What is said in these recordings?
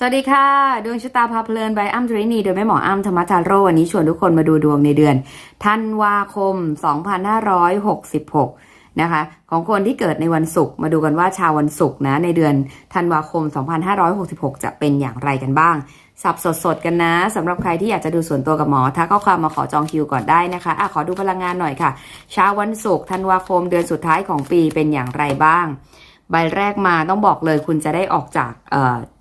สวัสดีค่ะ ดวงชะตาพาเพลินใบอ้ำทรินี โดยแม่หมออ้ำธรรมจาโรวันนี้ชวนทุกคนมาดูดวงในเดือนธันวาคม 2566 นะคะ ของคนที่เกิดในวันศุกร์มาดูกันว่าชาววันศุกร์นะ ในเดือนธันวาคม 2566 จะเป็นอย่างไรกันบ้าง สับสดๆกันนะสำหรับใครที่อยากจะดูส่วนตัวกับหมอทักข้อความมาขอจองคิวก่อนได้นะคะอะขอดูพลังงานหน่อยค่ะเช้าวันศุกร์ธันวาคมเดือนสุดท้ายของปีเป็นอย่างไรบ้าง ใบแรกมาต้องบอกเลยคุณจะได้ออกจาก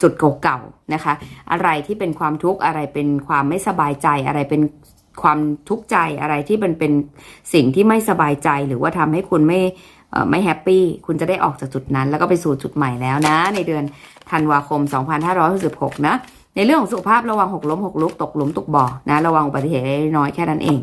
จุดเก่าๆนะคะ อะไรที่เป็นความทุกข์อะไรเป็นความไม่สบายใจอะไรเป็นความทุกข์ใจอะไรที่มันเป็นสิ่งที่ไม่สบายใจหรือว่าทำให้คุณไม่ไม่แฮปปี้คุณจะได้ออกจากจุดนั้น แล้วก็ไปสู่จุดใหม่แล้วนะ ในเดือนธันวาคม 2566 นะ ในเรื่องของสุขภาพระวังหกล้มหกลุกตกหลุมตกบ่อนะระวังอุบัติเหตุเล็กน้อยแค่นั้นเอง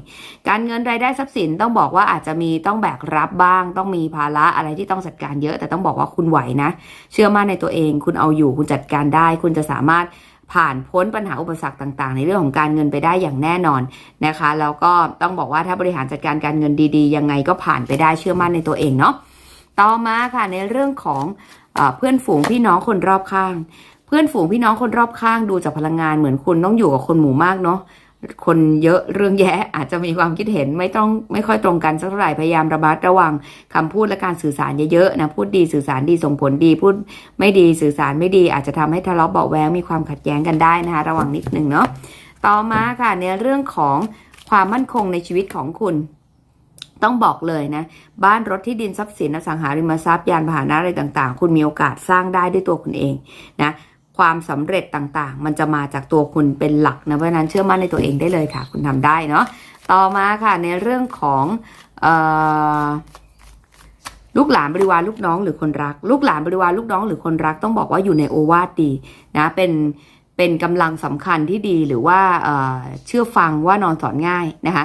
การเงินรายได้ทรัพย์สินต้องบอกว่าอาจจะมีต้องแบกรับบ้าง ต้องมีภาระอะไรที่ต้องจัดการเยอะ แต่ต้องบอกว่าคุณไหวนะ เชื่อมั่นในตัวเอง คุณเอาอยู่คุณจัดการได้ คุณจะสามารถผ่านพ้นปัญหาอุปสรรคต่างๆ ในเรื่องของการเงินไปได้อย่างแน่นอนนะคะแล้วก็ต้องบอกว่าถ้าบริหารจัดการการเงินดีๆ ยังไงก็ผ่านไปได้เชื่อมั่นในตัวเองเนาะต่อมาค่ะในเรื่องของเออเพื่อนฝูงพี่น้องคนรอบข้าง เพื่อนฝูงพี่น้องคนรอบข้างดูจากพลังงานเหมือนคุณต้องอยู่กับคนหมู่มากเนาะคนเยอะเรื่องแยะอาจจะมีความคิดเห็นไม่ต้องไม่ค่อยตรงกันสักเท่าไหร่พยายามระมัดระวังคำพูดและการสื่อสารเยอะๆนะพูดดีสื่อสารดีส่งผลดี พูดไม่ดีสื่อสารไม่ดี อาจจะทำให้ทะเลาะเบาแวงมีความขัดแย้งกันได้นะคะ ระวังนิดนึงเนาะต่อมาค่ะในเรื่องของความมั่นคงในชีวิตของคุณต้องบอกเลยนะ บ้านรถที่ดินทรัพย์สินอสังหาริมทรัพย์ยานพาหนะอะไรต่างๆ คุณมีโอกาสสร้างได้ด้วยตัวคุณเองนะ ความสำเร็จต่างๆ มันจะมาจากตัวคุณเป็นหลักนะเพราะนั้นเชื่อมั่นในตัวเองได้เลยค่ะ คุณทำได้เนาะต่อมาค่ะในเรื่องของออลูกหลานบริวารลูกน้องหรือคนรัก ลูกหลานบริวารลูกน้องหรือคนรักต้องบอกว่าอยู่ในโอวาทดีนะเป็น เป็นกำลังสำคัญที่ดีหรือว่าเชื่อฟังว่านอนสอนง่ายนะคะ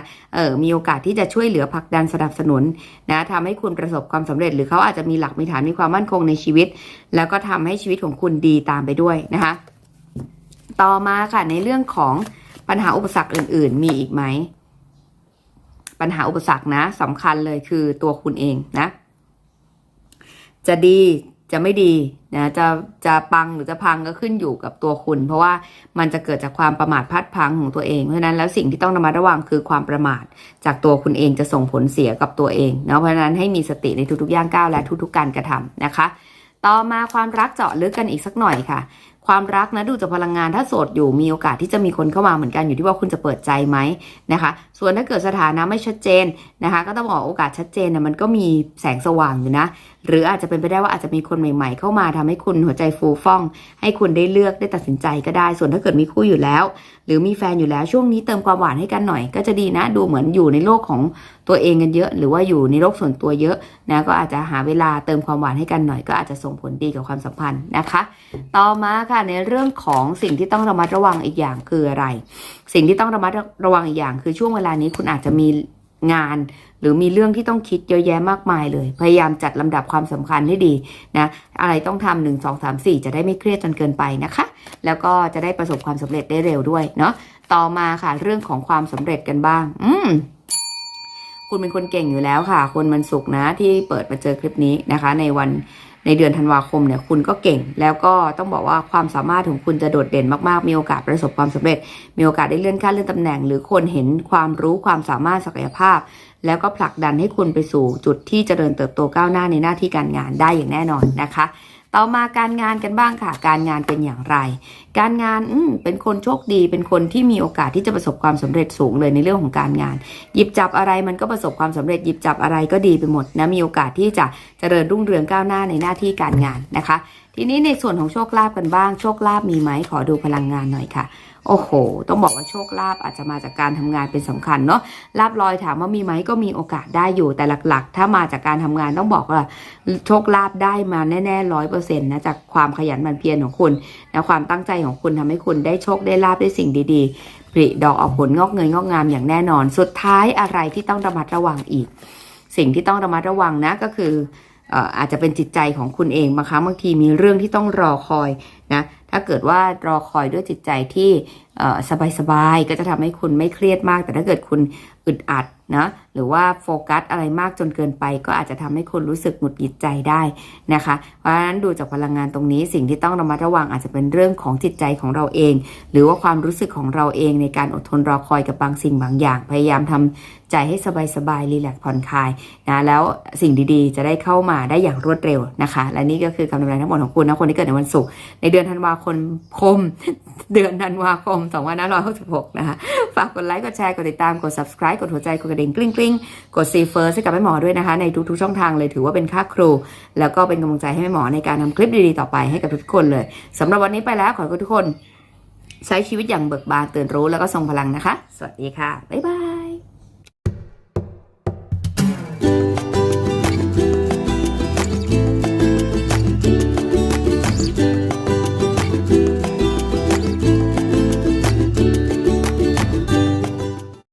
มีโอกาสที่จะช่วยเหลือผลักดันสนับสนุนนะทำให้คุณประสบความสำเร็จ หรือเขาอาจจะมีหลักมีฐานมีความมั่นคงในชีวิต แล้วก็ทำให้ชีวิตของคุณดีตามไปด้วยนะคะต่อมาค่ะในเรื่องของปัญหาอุปสรรคอื่น ๆ มีอีกไหมปัญหาอุปสรรคนะสำคัญเลยคือตัวคุณเองนะ จะดีจะไม่ดี นะจะจะปังหรือจะพังก็ขึ้นอยู่กับตัวคุณ เพราะว่ามันจะเกิดจากความประมาทพลัดพังของตัวเอง เพราะฉะนั้นแล้วสิ่งที่ต้องระมัดระวังคือความประมาทจากตัวคุณเองจะส่งผลเสียกับตัวเองเนาะเพราะฉะนั้นให้มีสติในทุกๆย่างก้าวและทุกๆการกระทำนะคะ ต่อมาความรักเจาะลึกกันอีกสักหน่อยค่ะความรักนะดูจากพลังงานถ้าโสดอยู่มีโอกาสที่จะมีคนเข้ามาเหมือนกันอยู่ที่ว่าคุณจะเปิดใจไหมนะคะ ส่วนถ้าเกิดสถานะไม่ชัดเจนนะคะ ก็ต้องบอกโอกาสชัดเจนเนี่ยมันก็มีแสงสว่างอยู่นะหรืออาจจะเป็นไปได้ว่าอาจจะมีคนใหม่ ๆ เข้ามาทำให้คุณหัวใจฟูฟ่อง ให้คุณได้เลือกได้ตัดสินใจก็ได้ ส่วนถ้าเกิดมีคู่อยู่แล้ว หรือมีแฟนอยู่แล้วช่วงนี้เติมความหวานให้กันหน่อย ก็จะดีนะ ดูเหมือนอยู่ในโลกของตัวเองกันเยอะ หรือว่าอยู่ในโลกส่วนตัวเยอะนะก็อาจจะหาเวลาเติมความหวานให้กันหน่อย ก็อาจจะส่งผลดีกับความสัมพันธ์นะคะ ต่อมาค่ะในเรื่องของสิ่งที่ต้องระมัดระวังอีกอย่างคืออะไร สิ่งที่ต้องระมัดระวังอีกอย่างคือช่วงเวลานี้คุณอาจจะมี งาน หรือมีเรื่องที่ต้องคิดเยอะแยะมากมายเลย พยายามจัดลำดับความสำคัญให้ดีนะอะไรต้องทำหนึ่งสองสามสี่จะได้ไม่เครียดจนเกินไปนะคะ แล้วก็จะได้ประสบความสำเร็จได้เร็วด้วยเนาะต่อมาค่ะเรื่องของความสำเร็จกันบ้าง อืม คุณเป็นคนเก่งอยู่แล้วค่ะ คนมันสุกนะที่เปิดมาเจอคลิปนี้นะคะ ในวันในเดือนธันวาคมเนี่ยคุณก็เก่ง แล้วก็ต้องบอกว่าความสามารถของคุณจะโดดเด่นมากๆ มีโอกาสประสบความสำเร็จ มีโอกาสได้เลื่อนขั้นเลื่อนตำแหน่ง หรือคนเห็นความรู้ความสามารถศักยภาพ แล้วก็ผลักดันให้คุณไปสู่จุดที่เจริญเติบโตก้าวหน้าในหน้าที่การงานได้อย่างแน่นอนนะคะ ต่อมาการงานกันบ้างค่ะ การงานเป็นอย่างไร การงานอืเป็นคนโชคดีเป็นคนที่มีโอกาสที่จะประสบความสำเร็จสูงเลยในเรื่องของการงาน หยิบจับอะไรมันก็ประสบความสำเร็จหยิบจับอะไรก็ดีไปหมดนะมีโอกาสที่จะเจริญรุ่งเรืองก้าวหน้าในหน้าที่การงานนะคะ ทีนี้ในส่วนของโชคลาภกันบ้าง โชคลาภมีไหมขอดูพลังงานหน่อยค่ะ โอ้โห ต้องบอกว่าโชคลาภอาจจะมาจากการทำงานเป็นสำคัญเนาะ ลาบลอยถามว่ามีไหมก็มีโอกาสได้อยู่ แต่หลักๆ ถ้ามาจากการทำงานต้องบอกว่าโชคลาภได้มาแน่ๆร้อยเปอร์เซ็นต์นะจากความขยันหมั่นเพียรของคุณนะความตั้งใจของคุณทำให้คุณได้โชคได้ลาบได้สิ่งดีๆผลิดอกออกผลงอกเงยงอกงามอย่างแน่นอน สุดท้ายอะไรที่ต้องระมัดระวังอีก สิ่งที่ต้องระมัดระวังนะก็คือเอ่ออาจจะเป็นจิตใจของคุณเองบางครั้งบางทีมีเรื่องที่ต้องรอคอยนะ ถ้าเกิดว่ารอคอยด้วยจิตใจที่ สบายๆ ก็จะทำให้คุณไม่เครียดมาก แต่ถ้าเกิดคุณอึดอัดนะหรือว่าโฟกัสอะไรมากจนเกินไป ก็อาจจะทำให้คุณรู้สึกหงุดหงิดใจได้นะคะ เพราะฉะนั้นดูจากพลังงานตรงนี้สิ่งที่ต้องระมัดระวังอาจจะเป็นเรื่องของจิตใจของเราเอง หรือว่าความรู้สึกของเราเองในการอดทนรอคอยกับบางสิ่งบางอย่าง พยายามทำใจให้สบายๆรีแลกซ์ผ่อนคลายนะแล้วสิ่งดีๆ จะได้เข้ามาได้อย่างรวดเร็วนะคะ และนี่ก็คือคำทำนายทั้งหมดของคุณนะคนที่เกิดในวันศุกร์ในเดือนธันวาคมคมเดือนธันวาคม2566 นะคะ ฝากกดไลค์ กดแชร์ กดติดตาม กด subscribe กดหัวใจ กดกระดิ่งกริ้งกริ้งกดซีเฟิร์สให้กับแม่หมอด้วยนะคะ ในทุกๆช่องทางเลยถือว่าเป็นค่าครู แล้วก็เป็นกำลังใจให้แม่หมอในการทำคลิปดีๆต่อไปให้กับทุกคนเลยสำหรับวันนี้ไปแล้วขอให้ทุกคน ใช้ชีวิตอย่างเบิกบานตื่นรู้แล้วก็ทรงพลังนะคะ สวัสดีค่ะบ๊ายบาย